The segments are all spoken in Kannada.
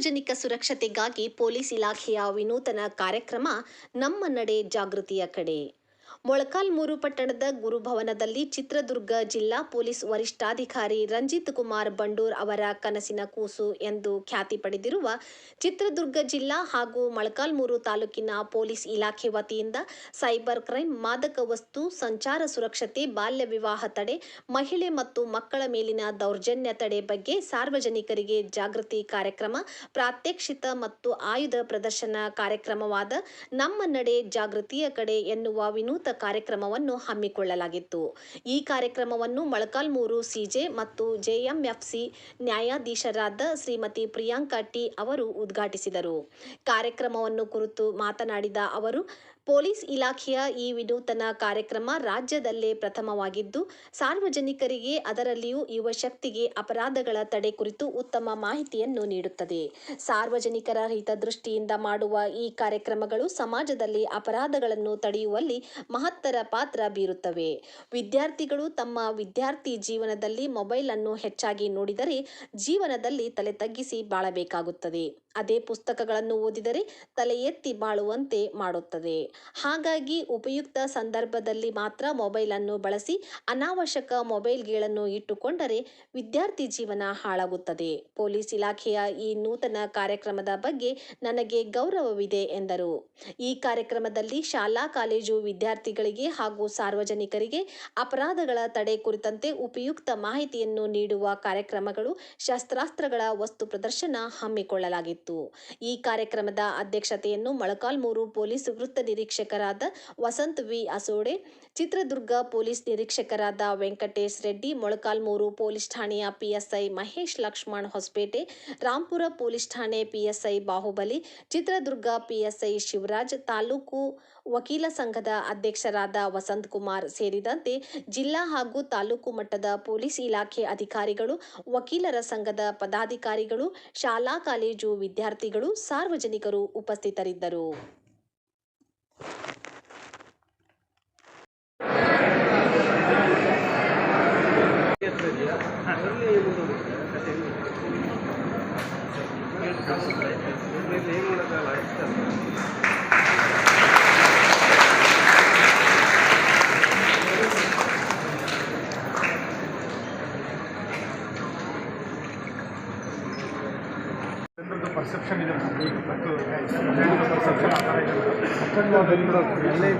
ಸಾರ್ವಜನಿಕ ಸುರಕ್ಷತೆಗಾಗಿ ಪೊಲೀಸ್ ಇಲಾಖೆಯ ವಿನೂತನ ಕಾರ್ಯಕ್ರಮ ನಮ್ಮ ನಡೆ ಜಾಗೃತಿಯ ಕಡೆ. ಮೊಳಕಾಲ್ಮೂರು ಪಟ್ಟಣದ ಗುರುಭವನದಲ್ಲಿ ಚಿತ್ರದುರ್ಗ ಜಿಲ್ಲಾ ಪೊಲೀಸ್ ವರಿಷ್ಠಾಧಿಕಾರಿ ರಂಜಿತ್ ಕುಮಾರ್ ಬಂಡೂರ್ ಅವರ ಕನಸಿನ ಕೂಸು ಎಂದು ಖ್ಯಾತಿ ಪಡೆದಿರುವ ಚಿತ್ರದುರ್ಗ ಜಿಲ್ಲಾ ಹಾಗೂ ಮೊಳಕಾಲ್ಮೂರು ತಾಲೂಕಿನ ಪೊಲೀಸ್ ಇಲಾಖೆ ವತಿಯಿಂದ ಸೈಬರ್ ಕ್ರೈಂ, ಮಾದಕ ವಸ್ತು, ಸಂಚಾರ ಸುರಕ್ಷತೆ, ಬಾಲ್ಯ ವಿವಾಹ ತಡೆ, ಮಹಿಳೆ ಮತ್ತು ಮಕ್ಕಳ ಮೇಲಿನ ದೌರ್ಜನ್ಯ ತಡೆ ಬಗ್ಗೆ ಸಾರ್ವಜನಿಕರಿಗೆ ಜಾಗೃತಿ ಕಾರ್ಯಕ್ರಮ, ಪ್ರಾತ್ಯಕ್ಷಿತ ಮತ್ತು ಆಯುಧ ಪ್ರದರ್ಶನ ಕಾರ್ಯಕ್ರಮವಾದ ನಮ್ಮ ನಡೆ ಜಾಗೃತಿಯ ಕಡೆ ಎನ್ನುವ ಕಾರ್ಯಕ್ರಮವನ್ನು ಹಮ್ಮಿಕೊಳ್ಳಲಾಗಿತ್ತು. ಈ ಕಾರ್ಯಕ್ರಮವನ್ನು ಮೊಳಕಾಲ್ಮೂರು ಸಿಜೆ ಮತ್ತು ಜೆಎಂಎಫ್ಸಿ ನ್ಯಾಯಾಧೀಶರಾದ ಶ್ರೀಮತಿ ಪ್ರಿಯಾಂಕಾ ಟಿ ಅವರು ಉದ್ಘಾಟಿಸಿದರು. ಕಾರ್ಯಕ್ರಮವನ್ನು ಕುರಿತು ಮಾತನಾಡಿದ ಅವರು ಪೊಲೀಸ್ ಇಲಾಖೆಯ ಈ ವಿನೂತನ ಕಾರ್ಯಕ್ರಮ ರಾಜ್ಯದಲ್ಲೇ ಪ್ರಥಮವಾಗಿದ್ದು, ಸಾರ್ವಜನಿಕರಿಗೆ ಅದರಲ್ಲಿಯೂ ಯುವ ಶಕ್ತಿಗೆ ಅಪರಾಧಗಳ ತಡೆ ಕುರಿತು ಉತ್ತಮ ಮಾಹಿತಿಯನ್ನು ನೀಡುತ್ತದೆ. ಸಾರ್ವಜನಿಕರ ಹಿತದೃಷ್ಟಿಯಿಂದ ಮಾಡುವ ಈ ಕಾರ್ಯಕ್ರಮಗಳು ಸಮಾಜದಲ್ಲಿ ಅಪರಾಧಗಳನ್ನು ತಡೆಯುವಲ್ಲಿ ಮಹತ್ತರ ಪಾತ್ರ ಬೀರುತ್ತವೆ. ವಿದ್ಯಾರ್ಥಿಗಳು ತಮ್ಮ ವಿದ್ಯಾರ್ಥಿ ಜೀವನದಲ್ಲಿ ಮೊಬೈಲ್ ಅನ್ನು ಹೆಚ್ಚಾಗಿ ನೋಡಿದರೆ ಜೀವನದಲ್ಲಿ ತಲೆ ತಗ್ಗಿಸಿ ಬಾಳಬೇಕಾಗುತ್ತದೆ. ಅದೇ ಪುಸ್ತಕಗಳನ್ನು ಓದಿದರೆ ತಲೆ ಎತ್ತಿ ಬಾಳುವಂತೆ ಮಾಡುತ್ತದೆ. ಹಾಗಾಗಿ ಉಪಯುಕ್ತ ಸಂದರ್ಭದಲ್ಲಿ ಮಾತ್ರ ಮೊಬೈಲ್ ಅನ್ನು ಬಳಸಿ ಅನಾವಶ್ಯಕ ಮೊಬೈಲ್ಗಳನ್ನು ಇಟ್ಟುಕೊಂಡರೆ ವಿದ್ಯಾರ್ಥಿ ಜೀವನ ಹಾಳಾಗುತ್ತದೆ. ಪೊಲೀಸ್ ಇಲಾಖೆಯ ಈ ನೂತನ ಕಾರ್ಯಕ್ರಮದ ಬಗ್ಗೆ ನನಗೆ ಗೌರವವಿದೆ ಎಂದರು. ಈ ಕಾರ್ಯಕ್ರಮದಲ್ಲಿ ಶಾಲಾ, ಕಾಲೇಜು ವಿದ್ಯಾರ್ಥಿಗಳಿಗೆ ಹಾಗೂ ಸಾರ್ವಜನಿಕರಿಗೆ ಅಪರಾಧಗಳ ತಡೆ ಕುರಿತಂತೆ ಉಪಯುಕ್ತ ಮಾಹಿತಿಯನ್ನು ನೀಡುವ ಕಾರ್ಯಕ್ರಮಗಳು ಶಸ್ತ್ರಾಸ್ತ್ರಗಳ ವಸ್ತು ಪ್ರದರ್ಶನ ಹಮ್ಮಿಕೊಳ್ಳಲಾಗಿತ್ತು. ಈ ಕಾರ್ಯಕ್ರಮದ ಅಧ್ಯಕ್ಷತೆಯನ್ನು ಮೊಳಕಾಲ್ಮೂರು ಪೊಲೀಸ್ ವೃತ್ತ ನಿರೀಕ್ಷಕರಾದ ವಸಂತ್ ವಿ ಅಸೋಡೆ, ಚಿತ್ರದುರ್ಗ ಪೊಲೀಸ್ ನಿರೀಕ್ಷಕರಾದ ವೆಂಕಟೇಶ್ ರೆಡ್ಡಿ ಮೊಳಕಾಲ್ಮೂರು ಪೊಲೀಸ್ ಠಾಣೆಯ ಪಿಎಸ್ಐ ಮಹೇಶ್ ಲಕ್ಷ್ಮಣ್ ಹೊಸಪೇಟೆ, ರಾಂಪುರ ಪೊಲೀಸ್ ಠಾಣೆ ಪಿಎಸ್ಐ ಬಾಹುಬಲಿ, ಚಿತ್ರದುರ್ಗ ಪಿಎಸ್ಐ ಶಿವರಾಜ್, ತಾಲೂಕು ವಕೀಲ ಸಂಘದ ಅಧ್ಯಕ್ಷರಾದ ವಸಂತ್ ಕುಮಾರ್ ಸೇರಿದಂತೆ ಜಿಲ್ಲಾ ಹಾಗೂ ತಾಲೂಕು ಮಟ್ಟದ ಪೊಲೀಸ್ ಇಲಾಖೆ ಅಧಿಕಾರಿಗಳು, ವಕೀಲರ ಸಂಘದ ಪದಾಧಿಕಾರಿಗಳು, ಶಾಲಾ ಕಾಲೇಜು ವಿದ್ಯಾರ್ಥಿಗಳು ಸಾರ್ವಜನಿಕರು ಉಪಸ್ಥಿತರಿದ್ದರು. ಪರ್ಸೆಪ್ಷನ್ ಇದೆ ಮತ್ತು ಪರ್ಸೆಪ್ಷನ್ ಆ ಥರ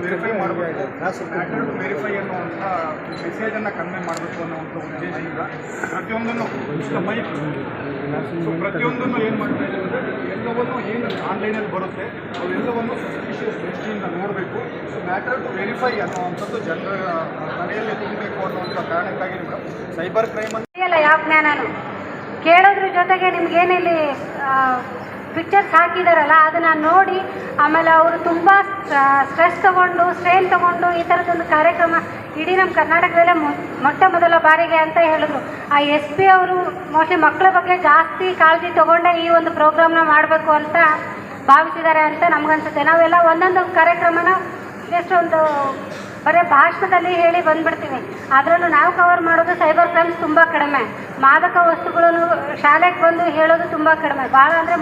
ವೆರಿಫೈ ಮಾಡಬೇಕು ಮ್ಯಾಟರ್ ವೆರಿಫೈ ಅನ್ನುವಂಥ ಮೆಸೇಜನ್ನು ಕನ್ವೆ ಮಾಡಬೇಕು ಅನ್ನುವಂಥ ಉದ್ದೇಶದಿಂದ ಪ್ರತಿಯೊಂದನ್ನು ಮೈಕ್ ಸೊ ಪ್ರತಿಯೊಂದನ್ನು ಏನು ಮಾಡ್ತಾ ಇದ್ದೀವಿ ಅಂದರೆ ಎಲ್ಲವನ್ನು ಏನು ಆನ್ಲೈನಲ್ಲಿ ಬರುತ್ತೆ ಅವೆಲ್ಲವನ್ನು ಸಸ್ಪಿಷಿಯಸ್ ದೃಷ್ಟಿಯಿಂದ ನೋಡಬೇಕು. ಸೊ ಮ್ಯಾಟರ್ ಟು ವೆರಿಫೈ ಅನ್ನುವಂಥದ್ದು ಜನರ ತಲೆಯಲ್ಲಿ ತಿನ್ನಬೇಕು ಅನ್ನುವಂಥ ಕಾರಣಕ್ಕಾಗಿ ಮೇಡಮ್ ಸೈಬರ್ ಕ್ರೈಮ್ ಇಲ್ಲ ಯಾವ ಜ್ಞಾನನು. ಕೇಳೋದ್ರ ಜೊತೆಗೆ ನಿಮ್ಗೇನಿಲ್ಲಿ ಪಿಕ್ಚರ್ಸ್ ಹಾಕಿದಾರಲ್ಲ, ಅದನ್ನು ನೋಡಿ ಆಮೇಲೆ ಅವರು ತುಂಬ ಸ್ಟ್ರೆಸ್ ತಗೊಂಡು ಸ್ಟ್ರೈನ್ ತಗೊಂಡು ಈ ಥರದ್ದೊಂದು ಕಾರ್ಯಕ್ರಮ ಇಡೀ ನಮ್ಮ ಕರ್ನಾಟಕದಲ್ಲೇ ಮೊಟ್ಟ ಮೊದಲ ಬಾರಿಗೆ ಅಂತ ಹೇಳಿದ್ರು. ಆ ಎಸ್ ಪಿ ಅವರು ಮೋಸ್ಟ್ಲಿ ಮಕ್ಕಳ ಬಗ್ಗೆ ಜಾಸ್ತಿ ಕಾಳಜಿ ತಗೊಂಡೇ ಈ ಒಂದು ಪ್ರೋಗ್ರಾಮ್ನ ಮಾಡಬೇಕು ಅಂತ ಭಾವಿಸಿದ್ದಾರೆ ಅಂತ ನಮಗನ್ಸುತ್ತೆ. ನಾವೆಲ್ಲ ಒಂದೊಂದು ಕಾರ್ಯಕ್ರಮನ ಒಂದು ಬರೀ ಭಾಷಣದಲ್ಲಿ ಹೇಳಿ ಬಂದ್ಬಿಡ್ತೀವಿ ಅದರಲ್ಲೂ ನಾವು ಕವರ್ ಮಾಡೋದು ಸೈಬರ್ ಕ್ರೈಮ್ಸ್ ತುಂಬ ಕಡಿಮೆ. ಮಾದಕ ವಸ್ತುಗಳನ್ನು ಶಾಲೆಗೆ ಬಂದು ಹೇಳೋದು ತುಂಬ ಕಡಿಮೆ. ಭಾಳ ಅಂದರೆ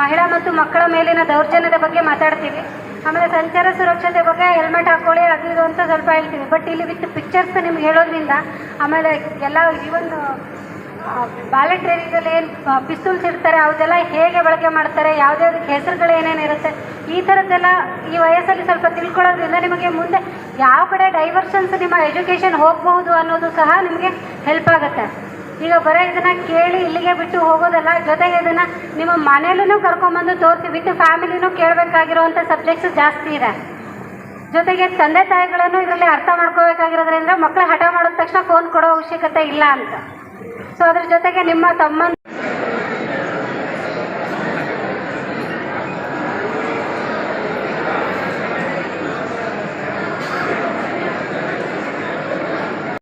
ಮಹಿಳಾ ಮತ್ತು ಮಕ್ಕಳ ಮೇಲಿನ ದೌರ್ಜನ್ಯದ ಬಗ್ಗೆ ಮಾತಾಡ್ತೀವಿ. ಆಮೇಲೆ ಸಂಚಾರ ಸುರಕ್ಷತೆ ಬಗ್ಗೆ ಹೆಲ್ಮೆಟ್ ಹಾಕೊಳ್ಳಿ, ಅದು ಇದು ಅಂತ ಸ್ವಲ್ಪ ಹೇಳ್ತೀವಿ. ಬಟ್ ಇಲ್ಲಿ ವಿತ್ ಪಿಕ್ಚರ್ಸ್ ನಿಮ್ಗೆ ಹೇಳೋದ್ರಿಂದ, ಆಮೇಲೆ ಎಲ್ಲ ಈವನ್ ಬಾಲೆಟ್ ರೇರಿಯಲ್ಲಿ ಏನು ಪಿಸ್ತೂಲ್ಸ್ ಇರ್ತಾರೆ ಅವ್ರದೆಲ್ಲ ಹೇಗೆ ಬಳಕೆ ಮಾಡ್ತಾರೆ ಯಾವುದ್ಯಾವ್ದಕ್ಕೆ ಹೆಸರುಗಳು ಏನೇನಿರುತ್ತೆ ಈ ಥರದ್ದೆಲ್ಲ ಈ ವಯಸ್ಸಲ್ಲಿ ಸ್ವಲ್ಪ ತಿಳ್ಕೊಳ್ಳೋದ್ರಿಂದ ನಿಮಗೆ ಮುಂದೆ ಯಾವ ಕಡೆ ಡೈವರ್ಷನ್ಸ್ ನಿಮ್ಮ ಎಜುಕೇಷನ್ ಹೋಗಬಹುದು ಅನ್ನೋದು ಸಹ ನಿಮಗೆ ಹೆಲ್ಪ್ ಆಗುತ್ತೆ. ಈಗ ಬರೀ ಇದನ್ನು ಕೇಳಿ ಇಲ್ಲಿಗೆ ಬಿಟ್ಟು ಹೋಗೋದಲ್ಲ, ಜೊತೆಗೆ ಇದನ್ನು ನಿಮ್ಮ ಮನೇಲೂ ಕರ್ಕೊಂಬಂದು ತೋರಿಸಿ, ವಿತ್ ಫ್ಯಾಮಿಲಿನೂ ಕೇಳಬೇಕಾಗಿರುವಂಥ ಸಬ್ಜೆಕ್ಟ್ಸ್ ಜಾಸ್ತಿ ಇದೆ. ಜೊತೆಗೆ ತಂದೆ ತಾಯಿಗಳನ್ನು ಇದರಲ್ಲಿ ಅರ್ಥ ಮಾಡ್ಕೋಬೇಕಾಗಿರೋದ್ರಿಂದ ಮಕ್ಕಳು ಹಠ ಮಾಡಿದ ತಕ್ಷಣ ಫೋನ್ ಕೊಡೋ ಅವಶ್ಯಕತೆ ಇಲ್ಲ ಅಂತ. ಸೊ ಅದ್ರ ಜೊತೆಗೆ ನಿಮ್ಮ ತಮ್ಮ